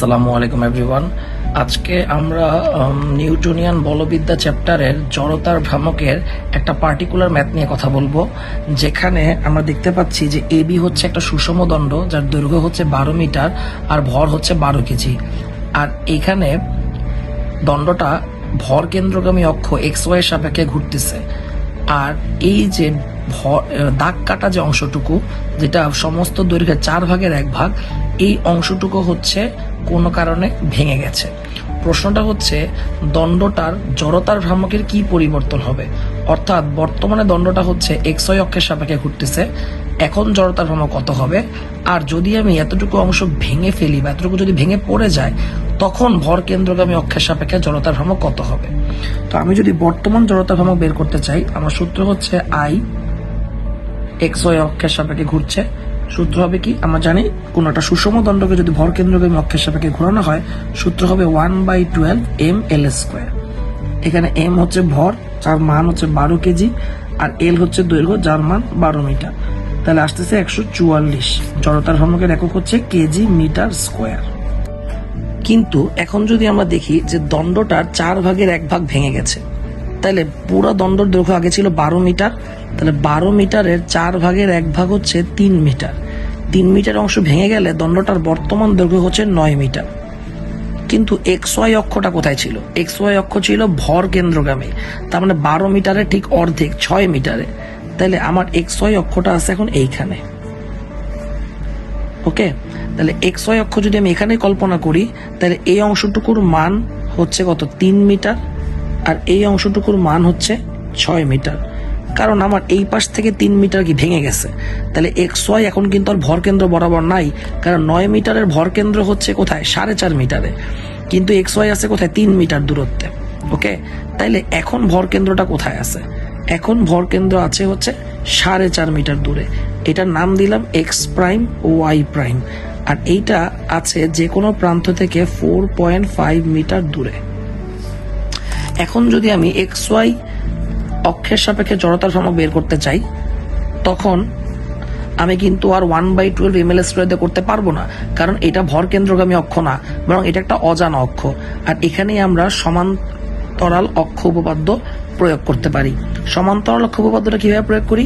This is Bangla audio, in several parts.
আসসালামু আলাইকুম এভরিওয়ান আজকে আমরা নিউটনিয়ান বলবিদ্যা চ্যাপ্টারের জড়তার ভ্রামকের একটা পার্টিকুলার ম্যাথ নিয়ে কথা বলব, যেখানে আমরা দেখতে পাচ্ছি যে এবি হচ্ছে একটা সুষম দণ্ড, যার দৈর্ঘ্য হচ্ছে বারো মিটার আর ভর হচ্ছে বারো কেজি। আর এখানে দণ্ডটা ভর কেন্দ্রগামী অক্ষ এক্স ওয়াই সাপেক্ষে ঘুরতেছে। আর এই যে ভর দাগ কাটা যে অংশটুকু, যেটা সমস্ত দৈর্ঘ্যের চার ভাগের এক ভাগ, এই অংশটুকু হচ্ছে কোনো কারণে ভেঙে গেছে। প্রশ্নটা হচ্ছে, দণ্ডটার জড়তার ভ্রামকের কি পরিবর্তন হবে? অর্থাৎ বর্তমানে দণ্ডটা হচ্ছে এক্সয় অক্ষের সাপেক্ষে ঘুরতেছে, এখন জড়তার ভ্রামক কত হবে? আর যদি আমি এতটুকু অংশ ভেঙে ফেলি বা এতটুকু যদি ভেঙে পড়ে যায়, তখন ভর কেন্দ্রগামী অক্ষের সাপেক্ষে জড়তার ভ্রামক কত হবে? তো আমি যদি বর্তমান জড়তার ভ্রামক বের করতে চাই, আমার সূত্র হচ্ছে আই এক্সয় অক্ষের সাপেক্ষে ঘুরছে সূত্র হবে কি? আমরা জানি কোন একটা সুষম দণ্ডকে যদি ভর কেন্দ্রগামী অক্ষের সাপেক্ষে ঘোরানো হয়, সূত্র হবে one by twelve M L square এখানে এম হচ্ছে ভর, যার মান হচ্ছে বারো কেজি, আর এল হচ্ছে দৈর্ঘ্য, যার মান বারো মিটার। তাহলে আসতেছে একশো চুয়াল্লিশ। জড়তার ভ্রামকের একক হচ্ছে কেজি মিটার স্কোয়ার। কিন্তু এখন যদি আমরা দেখি যে দণ্ডটার চার ভাগের এক ভাগ ভেঙে গেছে তাহলে পুরো দণ্ডর দৈর্ঘ্য আগে ছিল বারো মিটার। তাহলে বারো মিটারের চার ভাগের এক ভাগ হচ্ছে তিন মিটার। তিন মিটার অংশ ভেঙে গেলে দণ্ডটার বর্তমান দৈর্ঘ্য হচ্ছে নয় মিটার। কিন্তু এক্স ওয়াই অক্ষটা কোথায় ছিল? এক্স ওয়াই অক্ষ ছিল ভর কেন্দ্রগামী। তার মানে বারো মিটারের ঠিক অর্ধেক, ছয় মিটারে। তাহলে আমার এক্স ওয়াই অক্ষটা আছে এখন এইখানে। ওকে? তাহলে এক্স ওয়াই অক্ষ যদি আমি এখানে কল্পনা করি তাহলে এই অংশটুকুর মান হচ্ছে কত? তিন মিটার। আর এই অংশটুকুর মান হচ্ছে ছয় মিটার। কারণ আমার এই পাশ থেকে তিন মিটার কি ভেঙে গেছে? তাহলে এক্স ওয়াই এখন কিন্তু আর ভর কেন্দ্র বরাবর নাই, কারণ নয় মিটারের ভর কেন্দ্র হচ্ছে কোথায়? সাড়ে চার মিটারে। কিন্তু এক্স ওয়াই আছে কোথায়? তিন মিটার দূরত্বে। ওকে? তাইলে এখন ভর কেন্দ্রটা কোথায় আছে? এখন ভর কেন্দ্র আছে হচ্ছে সাড়ে চার মিটার দূরে। এটার নাম দিলাম এক্স প্রাইম, ওয়াই প্রাইম। আর এইটা আছে যে কোনো প্রান্ত থেকে ফোর পয়েন্ট ফাইভ মিটার দূরে। এখন যদি আমি এক্স ওয়াই অক্ষের সাপেক্ষে জড়তার ভ্রামক বের করতে চাই, তখন আমি কিন্তু আর one by twelve M L square করতে পারব না, কারণ এটা ভর কেন্দ্রগামী অক্ষ না, বরং এটা একটা অজানা অক্ষ। আর এখানেই আমরা সমান্তরাল অক্ষ উপপাদ্য প্রয়োগ করতে পারি। সমান্তরাল অক্ষ উপপাদ্যটা কীভাবে প্রয়োগ করি?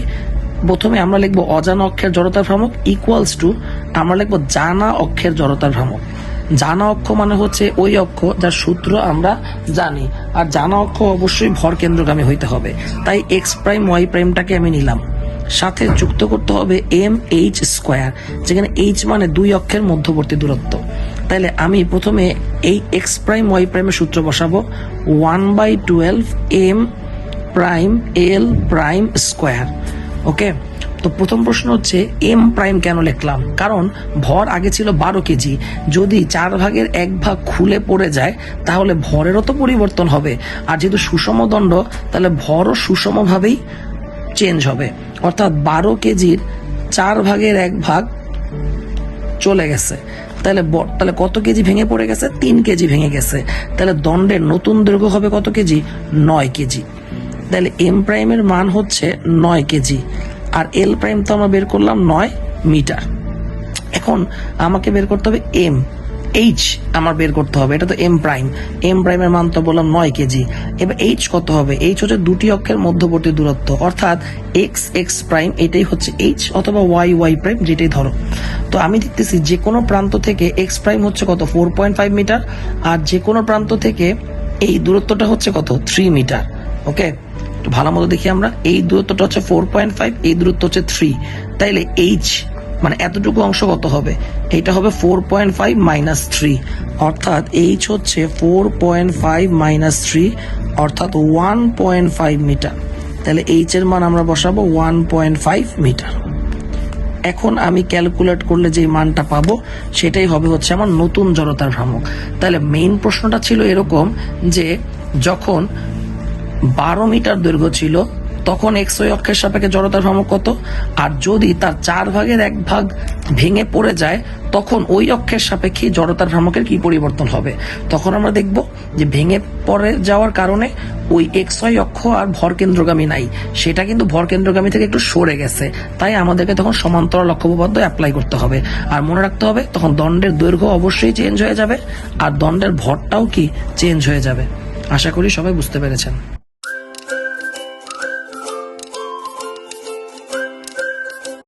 প্রথমে আমরা লিখব অজানা অক্ষের জড়তার ভ্রামক ইকুয়ালস টু আমরা লিখব জানা অক্ষের জড়তার ভ্রামক। জানা অক্ষ মানে হচ্ছে ওই অক্ষ যার সূত্র আমরা জানি। আর জানা অক্ষ অবশ্যই ভর কেন্দ্রগামী হইতে হবে। তাই এক্স প্রাইম ওয়াই প্রাইমটাকে আমি নিলাম। সাথে যুক্ত করতে হবে এম এইচ স্কোয়ার যেখানে এইচ মানে দুই অক্ষের মধ্যবর্তী দূরত্ব। তাহলে আমি প্রথমে এই এক্স প্রাইম ওয়াই প্রাইমের সূত্র বসাবো। One by twelve M prime L prime square okay তো প্রথম প্রশ্ন হচ্ছে এম প্রাইম কেন লিখলাম? কারণ ভর আগে ছিল বারো কেজি। যদি চার ভাগের এক ভাগ খুলে পড়ে যায়, তাহলে ভরেরও তো পরিবর্তন হবে। আর যেহেতু সুষম দণ্ড, তাহলে ভরও সুষমভাবেই চেঞ্জ হবে। অর্থাৎ বারো কেজির চার ভাগের এক ভাগ চলে গেছে। তাহলে তাহলে কত কেজি ভেঙে পড়ে গেছে? তিন কেজি ভেঙে গেছে। তাহলে দণ্ডের নতুন দৈর্ঘ্য হবে কত কেজি? নয় কেজি। তাহলে এম প্রাইমের মান হচ্ছে নয় কেজি। আর এল প্রাইম তো আমরা বের করলাম নয় মিটার। এখন আমাকে বের করতে হবে এম এইচ আমার বের করতে হবে, এটা তো এম প্রাইম এম প্রাইমের মান তো বললাম নয় কেজি। এবার এইচ কত হবে? এইচ হচ্ছে দুটি অক্ষের মধ্যবর্তী দূরত্ব। অর্থাৎ এক্স এক্স প্রাইম এটাই হচ্ছে এইচ অথবা ওয়াই ওয়াই প্রাইম যেটাই ধরো। তো আমি দেখতেছি যে কোনো প্রান্ত থেকে এক্স প্রাইম হচ্ছে কত? Four point five metre. আর যে কোনো প্রান্ত থেকে এই দূরত্বটা হচ্ছে কত? Three metre. ওকে ভালো মতো দেখি আমরা। এই দূরত্বটা হচ্ছে ফোর পয়েন্ট ফাইভ এই দূরত্ব হচ্ছে থ্রি তাইলে এইচ মানে এতটুকু অংশ কত হবে? এটা হবে four point five minus three অর্থাৎ এইচ হচ্ছে four point five minus three অর্থাৎ ওয়ান পয়েন্ট ফাইভ মিটার তাহলে এইচ এর মান আমরা বসাবো ওয়ান পয়েন্ট ফাইভ মিটার এখন আমি ক্যালকুলেট করলে যে মানটা পাবো, সেটাই হবে হচ্ছে আমার নতুন জড়তার ভ্রামক। তাহলে মেইন প্রশ্নটা ছিল এরকম যে যখন বারো মিটার দৈর্ঘ্য ছিল, তখন এক্স অক্ষের সাপেক্ষে জড়তার ভ্রামক কত? আর যদি তার চার ভাগের এক ভাগ ভেঙে পড়ে যায়, তখন ওই অক্ষের সাপেক্ষে জড়তার ভ্রামকের কি পরিবর্তন হবে? তখন আমরা দেখব যে ভেঙে পড়ে যাওয়ার কারণে ওই এক্স অক্ষ আর ভর কেন্দ্রগামী নাই। সেটা কিন্তু ভর কেন্দ্রগামী থেকে একটু সরে গেছে। তাই আমাদেরকে তখন সমান্তরাল লক্ষ্য অ্যাপ্লাই করতে হবে। আর মনে রাখতে হবে, তখন দণ্ডের দৈর্ঘ্য অবশ্যই চেঞ্জ হয়ে যাবে, আর দণ্ডের ভরটাও কি চেঞ্জ হয়ে যাবে? আশা করি সবাই বুঝতে পেরেছেন।